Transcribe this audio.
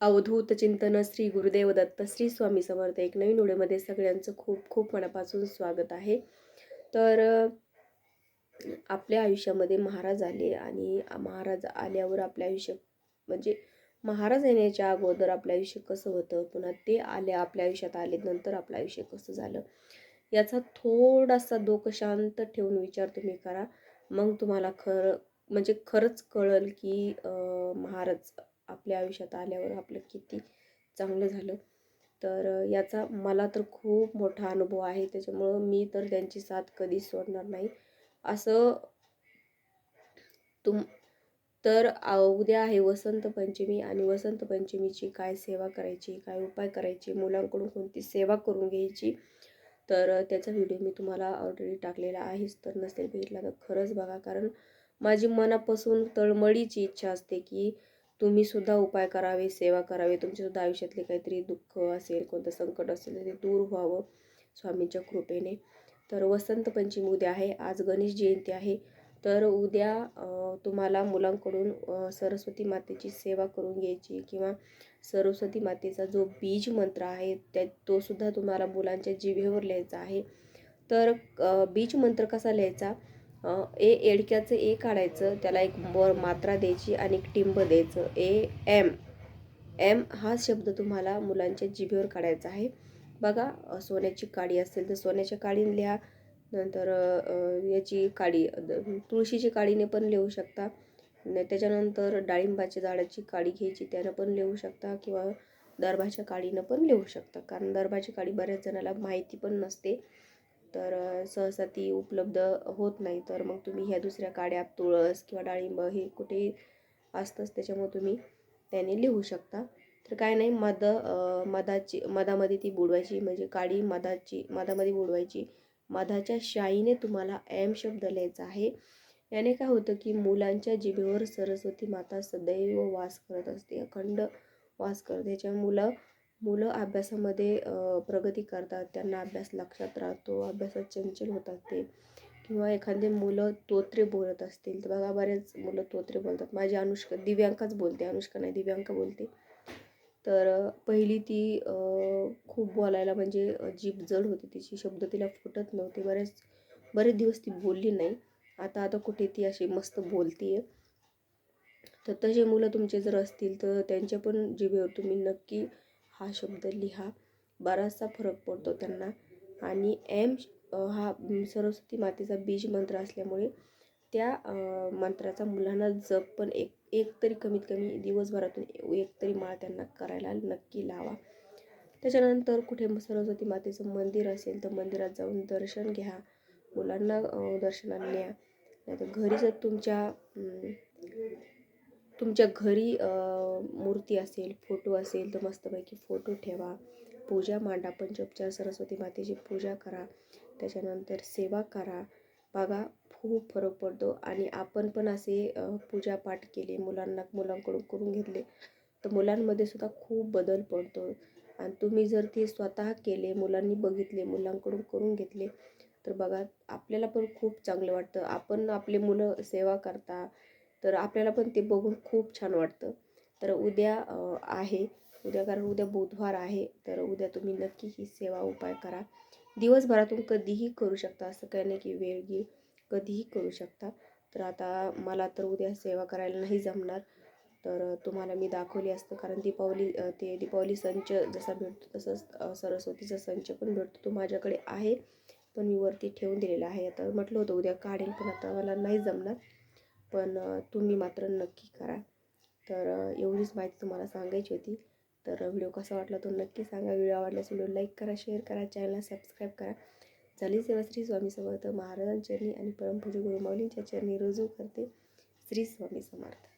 अवधूत चिंतन श्री गुरुदेव दत्त श्री स्वामी समर्थ. एक नवीन व्हिडिओमध्ये सगळ्यांचं खूप खूप मनापासून स्वागत आहे. तर आपल्या आयुष्यामध्ये महाराज आले आणि महाराज आल्यावर आपल्या आयुष्य म्हणजे महाराज येण्याच्या अगोदर आपलं आयुष्य कसं होतं? पुन्हा ते आले आपल्या आयुष्यात आले नंतर आपलं आयुष्य कसं झालं? याचा थोडासा डोकं शांत ठेवून विचार तुम्ही करा. मग तुम्हाला खरं म्हणजे खरंच कळल की महाराज आपल्या आयुष्यात आल्यावर आपलं किती चांगलं झालं. तर याचा मला तर खूप मोठा अनुभव आहे. त्याच्यामुळं मी तर त्यांची साथ कधीच सोडणार नाही. असं तुम तर उद्या आहे वसंत पंचमी आणि वसंत पंचमीची काय सेवा करायची काय उपाय करायची मुलांकडून कोणती सेवा करून घ्यायची तर त्याचा व्हिडिओ मी तुम्हाला ऑलरेडी टाकलेला आहेच. तर नसेल बघितला तर खरंच बघा. कारण माझी मनापासून तळमळीची इच्छा असते की तुम्ही सुद्धा उपाय करावे सेवा करावे. तुमच्यासुद्धा आयुष्यातले काहीतरी दुःख असेल कोणतं संकट असेल तर ते दूर व्हावं स्वामींच्या कृपेने. तर वसंत पंचमी उद्या आहे आज गणेश जयंती आहे. तर उद्या तुम्हाला मुलांकडून सरस्वती मातेची सेवा करून घ्यायची किंवा सरस्वती मातेचा जो बीज मंत्र आहे त्या तोसुद्धा तुम्हाला मुलांच्या जिभेवर लिहायचा आहे. तर बीज मंत्र कसा लिहायचा? ए एडक्याचं ए काढायचं त्याला एक वर मात्रा द्यायची आणि एक टिंब द्यायचं. A M. एम हा शब्द तुम्हाला मुलांच्या जिभेवर काढायचा आहे. बघा सोन्याची काडी असेल तर सोन्याच्या काडीने लिहा. नंतर याची काडी द- तुळशीची काडीने पण लिहू शकता. त्याच्यानंतर डाळिंबाच्या झाडाची काडी घ्यायची त्यानं पण लिहू शकता किंवा दर्भाच्या काडीनं पण लिहू शकता. कारण दर्भाची काडी बऱ्याच जणाला माहिती पण नसते. तर सहसा ती उपलब्ध होत नाही. तर मग तुम्ही ह्या दुसऱ्या काड्या तुळस किंवा डाळिंब हे कुठेही असतंच त्याच्यामुळे तुम्ही त्याने लिहू शकता. तर काय नाही मध मधाची मधामध्ये ती बुडवायची म्हणजे काडी मधाची मधामध्ये बुडवायची. मधाच्या शाईने तुम्हाला एम शब्द लिहायचा आहे. याने काय होतं की मुलांच्या जिभेवर सरस्वती माता सदैव वास करत असते. अखंड वास करते. त्याच्या मुलं मुलं अभ्यासामध्ये प्रगती करतात त्यांना अभ्यास लक्षात राहतो अभ्यासात चंचल होतात ते. किंवा एखादे मुलं तोत्रे बोलत असतील तर बघा बरेच मुलं तोत्रे बोलतात. माझी अनुष्का दिव्यांकाच बोलते अनुष्का नाही दिव्यांका बोलते. तर पहिली ती खूप बोलायला म्हणजे जीभ जड होती तिची शब्द तिला फुटत नव्हते. बरेच बरेच दिवस ती बोलली नाही. आता आता कुठे ती अशी मस्त बोलते तर तसे मुलं तुमचे जर असतील तर त्यांच्या पण जिभेवर तुम्ही नक्की हा शब्द लिहा. बराचसा फरक पडतो त्यांना. आणि एम हा सरस्वती मातेचा बीज मंत्र असल्यामुळे त्या मंत्राचा मुलांना जप पण एक एक तरी कमीत कमी दिवसभरातून एक तरी माळ त्यांना करायला नक्की लावा. त्याच्यानंतर कुठे सरस्वती मातेचं मंदिर असेल तर मंदिरात जाऊन दर्शन घ्या. मुलांना दर्शनाला न्या. नाहीतर घरी जर तुमच्या तुमच्या घरी मूर्ती असेल फोटो असेल तर मस्तपैकी फोटो ठेवा. पूजा मांडा पंचोपचार सरस्वती मातेची पूजा करा. त्याच्यानंतर सेवा करा. बघा खूप फरक पडतो. आणि आपण पण असे पूजापाठ केले मुलांना मुलांकडून करून घेतले तर मुलांमध्ये सुद्धा खूप बदल पडतो. आणि तुम्ही जर ते स्वतः केले मुलांनी बघितले मुलांकडून करून घेतले तर बघा आपल्याला पण खूप चांगलं वाटतं. आपण आपले मुलं सेवा करता तर आपल्याला पण ते बघून खूप छान वाटतं. तर उद्या आहे. उद्या कारण उद्या बुधवार आहे. तर उद्या तुम्ही नक्की ही सेवा उपाय करा. दिवसभरातून कधीही करू शकता. असं काही नाही की वेळ घे कधीही करू शकता. तर आता मला तर उद्या सेवा करायला नाही जमणार. तर तुम्हाला मी दाखवली असतं. कारण दीपावली ते दीपावली संच जसा भेटतो तसंच सरस्वतीचा संच पण भेटतो. तो माझ्याकडे आहे. पण मी वरती ठेवून दिलेला आहे. आता म्हटलं होतं उद्या काढेल पण आता मला नाही जमणार. पण तुम्ही मात्र नक्की करा. तर एवढीच माहिती तुम्हाला सांगायची होती. तर व्हिडिओ कसा वाटला तो नक्की सांगा. व्हिडिओ आवडल्यास व्हिडिओ लाईक करा शेअर करा चॅनलला सबस्क्राईब करा. झाली सेवा श्री स्वामी समर्थ महाराजांचरणी आणि परमपूज्य गुरुमाऊलींच्या चरणी रुजू करते श्री स्वामी समर्थ.